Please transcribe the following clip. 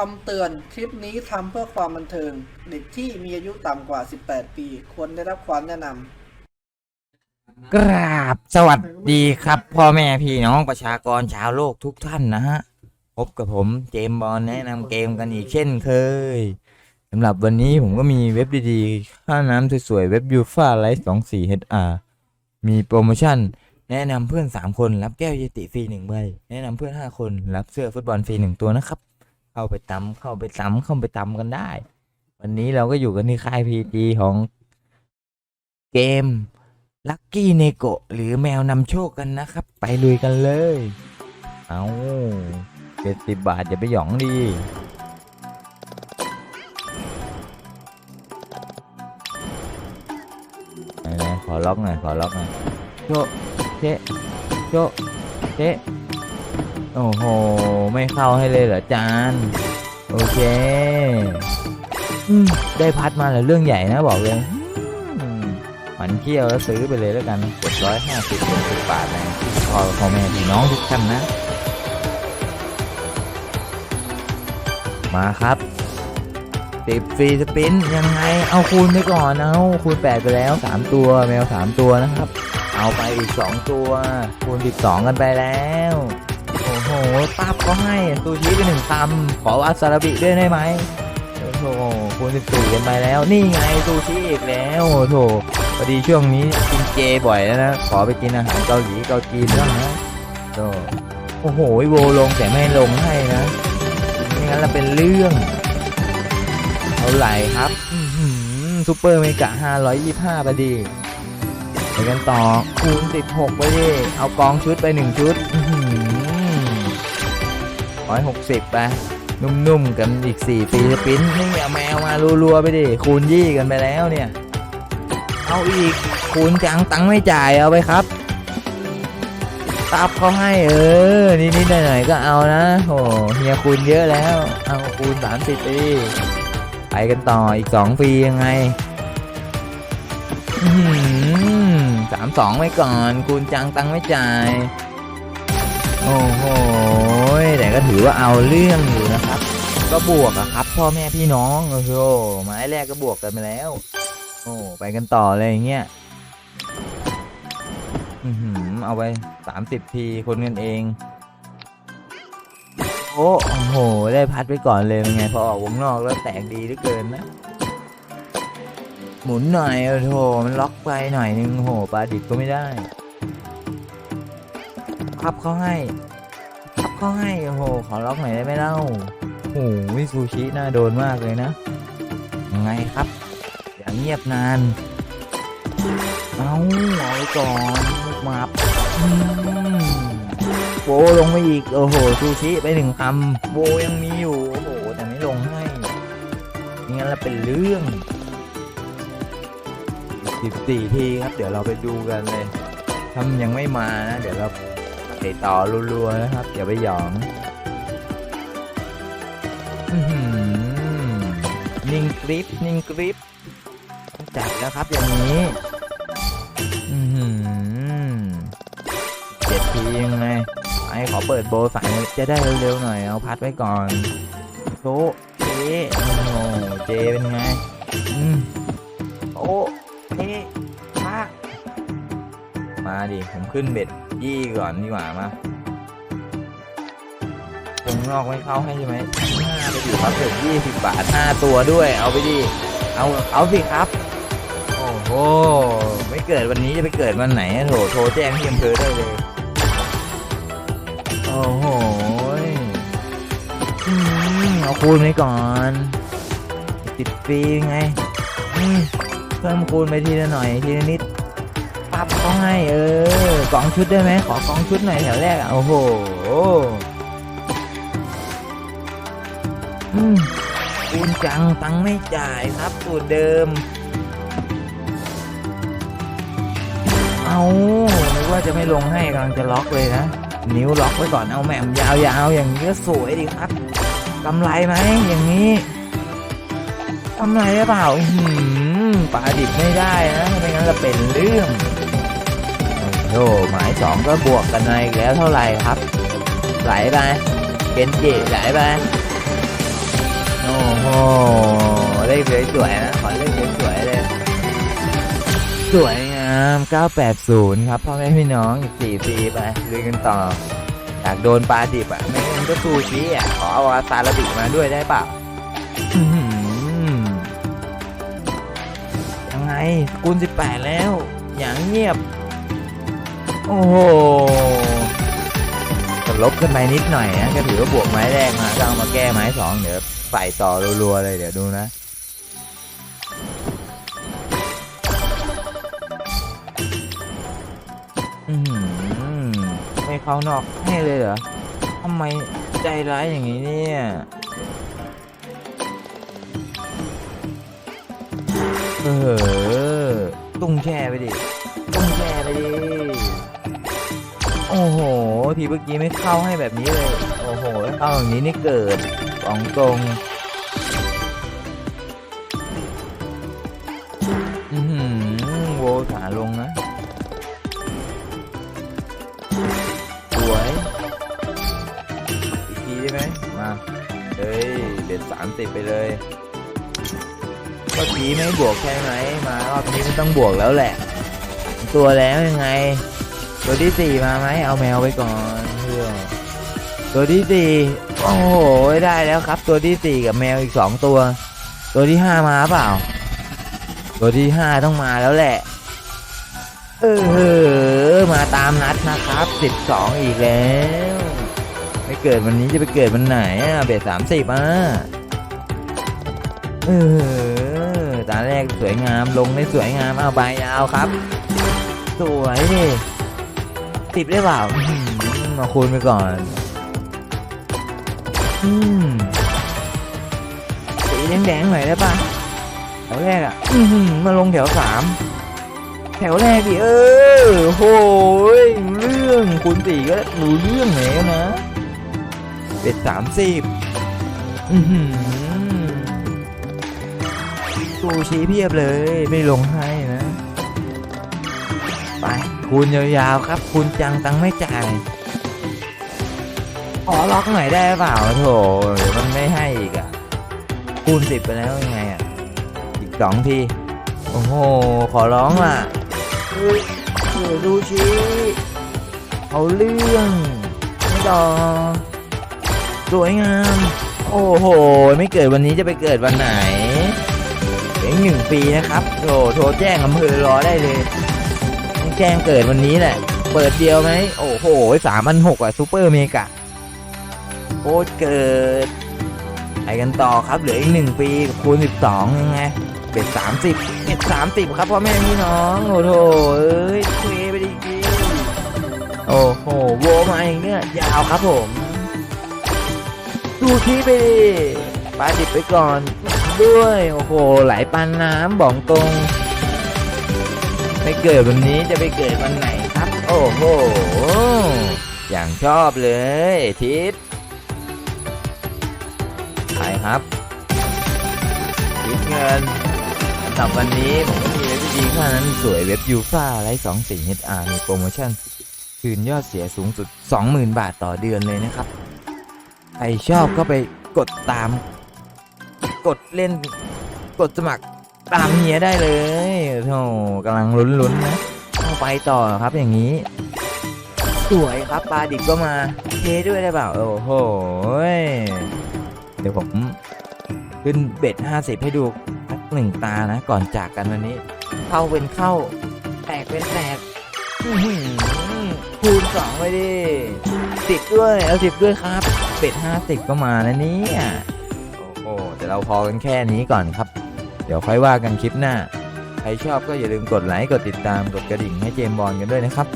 คำเตือน คลิปนี้ทำเพื่อความบันเทิง เด็กที่มีอายุต่ำกว่า 18 ปี ควรได้รับความแนะนำกราบสวัสดีครับพ่อแม่พี่น้องประชากรชาวโลกทุกท่านนะฮะพบกับผมเจมส์บอลแนะนำเกมกันอีกเช่นเคยสำหรับวันนี้ผมก็มีเว็บดีๆ ค่าน้ำสวยๆเว็บยูฟ่าไลท์สองสี่ HR มีโปรโมชั่น แนะนำเพื่อน 3 คนรับแก้วเยติฟรีหนึ่งใบแนะนำเพื่อน 5 คนรับเสื้อฟุตบอลฟรีหนึ่งตัวนะครับ เข้าไปตำเข้าไปตำเข้าไปตำกันได้ วันนี้เราก็อยู่กันที่ค่ายพีจีของเกมลัคกี้เนโกหรือแมวนำโชคกันนะครับ ไปลุยกันเลย เอาเจ็ดสิบบาทอย่าไปหยองดีไหนๆขอล็อกหน่อยขอล็อกหน่อยโชเชโชเช โอ้โห ไม่เข้าให้เลยเหรอจานโอเคอได้พัดมาแล้วเรื่องใหญ่นะบอกเลยมันเที่ยวแล้วซื้อไปเลยแล้วกันเจ็ดร้อยห้าสิบเจ็ดสิบบาทนะพอพ่อแม่พี่น้องทุกท่านนะ มาครับติดฟรีสปินยังไง เอาคูณไปก่อนเอาคูณแปดไปแล้วสามตัวแมวสามตัวนะครับ เอาไปอีกสองตัวคูณสิบสองกันไปแล้ว โอ้โหปั๊บก็ให้ซูชิไปหนึ่งคำขอวาซาลาบิด้วยได้ไหมโอ้โหคูณสิบสี่กันไปแล้ว นี่ไงซูชิอีกแล้วโอ้โหพอดีช่วงนี้กินเจบ่อยแล้วนะ ขอไปกินอาหารเกาหลีเกาจีนบ้างนะโตโอ้โหโวลงแต่ไม่ลงให้นะไม่งั้นเราเป็นเรื่องเท่าไหร่ครับซูเปอร์เมกะ525ไปดีไปกันต่อคูณ16ไปดิเอากองชุดไปหนึ่งชุด ร้อยหกสิบไป นุ่มๆกันอีกสี่ปีสปินนี่เอาแมวมารัวๆไปดิ คูณยี่กันไปแล้วเนี่ย เอาอีก คูณจังตังไม่จ่ายเอาไปครับ ตับเขาให้เออ นิดๆหน่อยๆก็เอานะ โอ้เฮียคูณเยอะแล้ว เอาคูณสามสิบปีไปกันต่ออีกสองปียังไงสามสองไว้ก่อน คูณจังตังไม่จ่าย โอ้โหแต่ก็ถือว่าเอาเรื่องอยู่นะครับ ก็บวกอะครับ พ่อแม่พี่น้องโอ้โหไม้แรกก็บวกกันไปแล้ว โอ้ไปกันต่อเลยอย่างเงี้ยอือหือเอาไปสามสิบทีคนกันเอง โอ้โห ได้พัดไปก่อนเลยเป็นไง พอออกวงนอกแล้วแตกดีเหลือเกินนะ หมุนหน่อยโอ้โหมันล็อกไปหน่อยนึงโอ้โหปลาดิบก็ไม่ได้ พับเขาให้ พับเขาให้ โอ้โห ขอล็อกหน่อยได้ไหมเล่าโอ้โหวิซูชิน่าโดนมากเลยนะ ยังไงครับ อย่าเงียบนาน เอาเอาไว้ก่อนลูกหมาบโบลงไปอีก โอ้โห ซูชิไปหนึ่งคำโบยังมีอยู่ โอ้โห แต่ไม่ลงให้ไม่งั้นเราเป็นเรื่องสิบสี่ทีครับ เดี๋ยวเราไปดูกันเลยถ้ายังไม่มานะ เดี๋ยวเรา ไปต่อรัวๆนะครับอย่าไปหยองอื้อหือนิ่งกริปนิ่งกริปจัดแล้วครับอย่างนี้เจ็ดทียังไงไอ้ขอเปิดโบว์ใส่จะได้เร็วๆหน่อยเอาพัดไว้ก่อนโชะเจโอ้เจเป็นไงโอ้ ดิ ผมขึ้นเบ็ดยี่ก่อนดีกว่ามาตรงนอกไม่เข้าให้ใช่ไหมห้าไปอยู่ครับเบ็ดยี่สิบบาทห้าตัวด้วย เอาไปดิ เอา เอาสิครับ โอ้โห ไม่เกิดวันนี้จะไปเกิดวันไหนโถโทรแจ้งที่อำเภอได้เลย โอ้โหเอาคูณไปก่อนติดฟรีไงเพิ่มคูณไปทีละหน่อยทีละนิด ปั๊บเขาให้เออกองชุดได้ไหมขอกองชุดหน่อยแถวแรกอะโอ้โหอืมคูณจังตังไม่จ่ายครับสูตรเดิม เอานึกว่าจะไม่ลงให้กำลังจะล็อกเลยนะ นิ้วล็อกไว้ก่อนเอาแหม่มยาวๆอย่างนี้ก็สวยดีครับกำไรไหมอย่างนี้กำไรหรือเปล่าหือปลาดิบไม่ได้นะไม่งั้นจะเป็นเรื่อง โอ้หมายสองก็บวกกันมาอีกแล้วเท่าไหร่ครับ ไหลไปเกนจิไหลไปโอ้โหเลขสวยๆนะขอเลขสวยๆเลย สวยงาม 980 ครับพ่อแม่พี่น้องอีก4ปีไปเลุยกันต่ออยากโดนปลาดิบอะไม่งั้นก็ซูชิอะขอเอาวาซาลาบิมาด้วยได้เปล่ายังไงคูณ18 แล้ว อย่างเงียบ โอ้โหลบขึ้นไปนิดหน่อยนะก็ถือว่าบวกไม้แรกมาก็เอามาแก้ไม้สองเดี๋ยวใส่ต่อรัวๆเลยเดี๋ยวดูนะอือหือไม่เข้านอกให้เลยเหรอทำไมใจร้ายอย่างนี้เนี่ยเออตุ้งแช่ไปดิตุ้งแช่ไปดิ โอ้โห ทีเมื่อกี้ไม่เข้าให้แบบนี้เลย โอ้โหถ้าเข้าอย่างนี้นี่เกิดสองตรงอือหือโวขาลงนะ สวยอีกทีได้ไหมมา เฮ้ยเด็ดสามสิบไปเลยเมื่อกี้ไม่บวกใช่ไหมมารอบนี้มันต้องบวกแล้วแหละ ตัวแล้วยังไง ตัวที่สี่มาไหมเอาแมวไปก่อนเพื่อตัวที่สี่โอ้โหได้แล้วครับ ตัวที่สี่กับแมวอีกสองตัว ตัวที่ห้ามาเปล่า ตัวที่ห้าต้องมาแล้วแหละ เออมาตามนัดนะครับสิบสองอีกแล้วไม่เกิดวันนี้จะไปเกิดวันไหนอะเบสสามสิบอะเออตาแรกสวยงามลงได้สวยงามเอาใบยาวครับ สวยดิ ติดได้เปล่ามาคูณไปก่อนอืมสีแดงๆหน่อยได้ปะแถวแรกอะอือหือมาลงแถวสามแถวแรกดิเออโหยเรื่องคุณสี่ก็รู้เรื่องแล้วนะเป็ดสามสิบอือหือตูชี้เพียบเลยไม่ลงให้ คูณยาวๆครับ คูณจังตังไม่จ่ายขอล็อกหน่อยได้เปล่าโถมันไม่ให้อีกอะ คูณสิบไปแล้วยังไงอะ อีกสองที โอ้โห ขอร้องล่ะเฮ้ยดูชีเอาเรื่องไม่รอสวยงาม โอ้โห ไม่เกิดวันนี้จะไปเกิดวันไหนเพียงหนึ่งปีนะครับโถโทรแจ้งอำเภอรอได้เลย แจ้งเกิดวันนี้แหละ เปิดเดียวไหม โอ้โหสามพันหกอะซูเปอร์เมกะโคตรเกิด ไปกันต่อครับ เหลืออีกหนึ่งปีกับคูณสิบสองยังไงเป็ดสามสิบเป็ดสามสิบครับพ่อแม่พี่น้องโอ้โหเอ้ยเทไปดีกีโอ้โหโวมาอีกเนี่ยยาวครับผม ดูที่ไปดิปลาดิบไปก่อน ด้วย โอ้โหไหลปันน้ำบอกตรง ไม่เกิดวันนี้จะไปเกิดวันไหนครับ โอ้โห อย่างชอบเลยทิศไปครับคิดเงินสำหรับวันนี้ผมก็มีเว็บดีๆแค่นั้นสวยเว็บยูฟ่าไลท์สองสี่ HR มีโปรโมชั่น คืนยอดเสียสูงสุด 20,000 บาทต่อเดือนเลยนะครับ ใครชอบก็ไปกดตาม กดเล่นกดสมัคร ตามเฮียได้เลยโธ่กำลังลุ้นๆนะต้องไปต่อครับอย่างนี้ สวยครับปลาดิบก็มาเทด้วยได้เปล่าโอ้โหเดี๋ยวผมขึ้นเบ็ดห้าสิบให้ดูหนึ่งตานะ ก่อนจากกันวันนี้ เข้าเป็นเข้า แตกเป็นแตกคูณสองไปดิสิบด้วยเอาสิบด้วยครับเบ็ดห้าสิบก็มาแล้วเนี่ยโอ้โหแต่เราพอกันแค่นี้ก่อนครับ ดี๋ยวค่อยว่ากันคลิปหน้า ใครชอบก็อย่าลืมกดไลค์ กดติดตาม กดกระดิ่งให้เจมบอลกันด้วยนะครับ